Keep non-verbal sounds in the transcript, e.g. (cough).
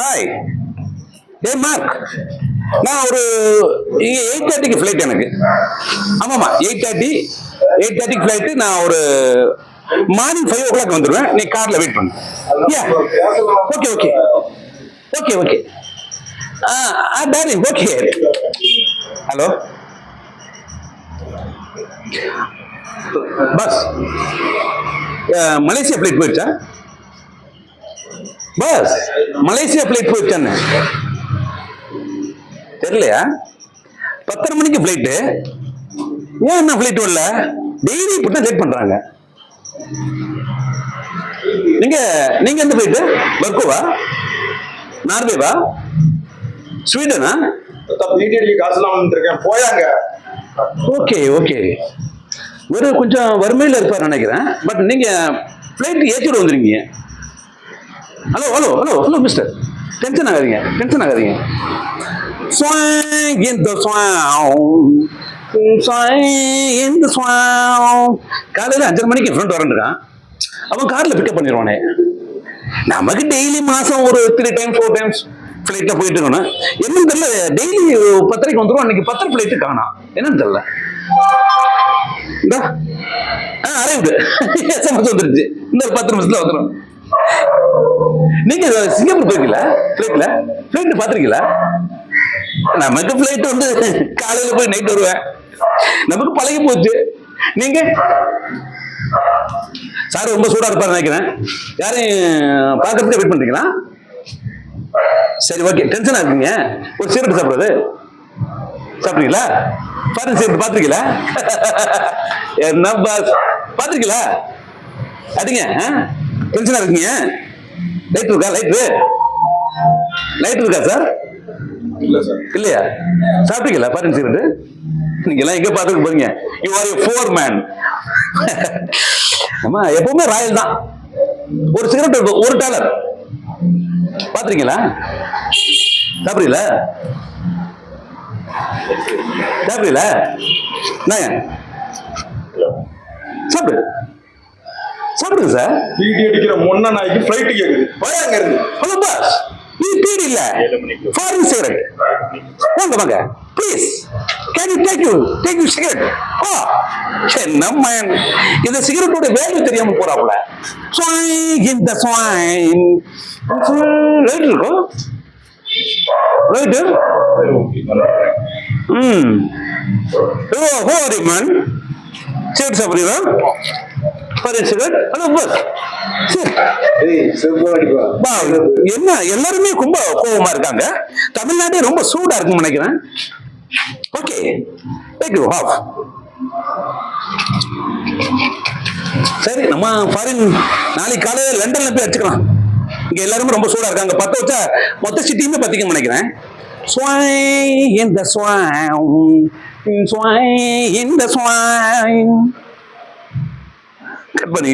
Hi ஏ mark நான் ஒரு eight தேர்ட்டிக்கு ஃப்ளைட் எனக்கு. ஆமாம்மா எயிட் தேர்ட்டி எயிட் தேர்ட்டிக்கு ஃப்ளைட்டு நான் ஒரு மார்னிங் ஃபைவ் ஓ கிளாக் வந்துடுவேன் நீ காரில் வெயிட் பண்ணு. Yeah okay okay okay okay ஆ டாரி okay hello bus Malaysia flight போயிடுச்சா? பஸ் மலேசியா ஃப்ளைட் போயிடுச்சான்னு தெரியலையா? பத்தரை மணிக்கு ஃப்ளைட்டு ஏன் என்ன ஃப்ளைட் வரல? டெய்லி இப்படி லேட் பண்றாங்க. நீங்க நீங்க எந்த ஃப்ளைட்டு பர்கோவா நார்வேவா ஸ்வீடனா பிடிடி காசுலாம் வந்துட்டு இருக்கேன் போயாங்க. ஓகே ஓகே ஒரு கொஞ்சம் வறுமையில் இருப்பார் நினைக்கிறேன். பட் நீங்க ஃப்ளைட் ஏற்றிட்டு வந்துருங்க hello hello hello hello mister tension ஆகாதீங்க டென்ஷன் ஆகாதீங்க. இந்த இந்த காலையில் அஞ்சரை மணிக்கு ஃப்ரெண்ட் வரேன்றான். அவன் காரில் பிக்கப் பண்ணிடுவானே. நமக்கு டெய்லி மாதம் ஒரு த்ரீ டைம்ஸ் ஃபோர் டைம்ஸ் ஃப்ளைட்டில் போயிட்டு இருக்கணும் என்னன்னு தெரியல டெய்லி பத்தரைக்கு வந்துடும் அன்னைக்கு பத்தரை ஃப்ளைட்டு காணாம் என்னன்னு தெரியல. இந்தா. ஆ அரைவுடு எஸ்எம்எஸ் (laughs) வந்துருச்சு. இந்த பத்து நிமிஷத்துல வந்துடும் நீங்க சிங்கப்பூர் போயிருக்கீங்களா? ஃப்ளைட்ல ஃப்ளைட் பார்த்துருக்கீங்களா? நமக்கு ஃப்ளைட் வந்து காலையில போய் நைட் வருவேன். நமக்கு பழகி போச்சு. நீங்க? சார் ரொம்ப சூடா இருப்பாரு நினைக்கிறேன். யாரையும் பார்க்கறதுக்கு வெயிட் பண்றீங்களா? சரி ஓகே டென்ஷனா இருக்கீங்க. ஒரு சீரட் சாப்பிடுறது. சாப்பிட்டீங்களா பாருங்க சீரட் பார்த்துருக்கீங்களா? (laughs) என்ன பாஸ் பார்த்துருக்கீங்களா? அடிங்க டென்ஷனா இருக்கீங்க. லைட் இருக்கா? லைட்ரு லைட் இருக்கா சார் இல்ல சார் இல்லையா? சாப்பிட்டீங்களா? பாருங்க சிகரெட் நீங்க எல்லாம் எங்க பார்த்துட்டு போறீங்க? யூ ஆர் ஃபோர் மேன் நம்ம எப்பவுமே ராயல் தான். ஒரு சிகரெட் இருக்கும் ஒரு டாலர் பாத்திருக்கீங்களா சாப்பிடுறீங்களா? சாப்பிடுறீங்களா? என்னங்க? சாப்பிடு. சாப்பிடுங்க சார் பிடி அடிக்கிற மொன்ன நாய்க்கு ஃபிளைட் கேக்குது. போயாங்க இருந்து. ஹலோ பாஸ் இது பீடி இல்ல? ஃபாரின் சிகரெட் வாங்க வாங்க. Please can you take you take you cigarette ஓ என்ன மேன் இந்த சிகரெட்டோட வேல்யூ தெரியாம போறாப்புல ஸ்வாய் இந்த ஸ்வாய் ரைட் இருக்கும் ரைட்டு ம். ஓ ஹோ ஆர் மேன் சிகரெட் சாப்பிடுறீங்களா என்ன? எல்லாருமே ரொம்ப கோவமா இருக்காங்க. தமிழ்நாடே ரொம்ப சூடா இருக்குன்னு நினைக்கிறேன். ஓகே டேக் யூ ஹாஃப் சரி நம்ம ஃபாரின் நாளைக்கு காலையில் லண்டன்ல போய் வச்சுக்கலாம் இங்க எல்லாருமே ரொம்ப சூடா இருக்காங்க. பத்த வச்சா மொத்த சிட்டியுமே பத்திக்கும் நினைக்கிறேன். ஸ்வாய் இந்த ஸ்வாய் ஸ்வாய் இந்த ஸ்வாய் கட் பண்ணி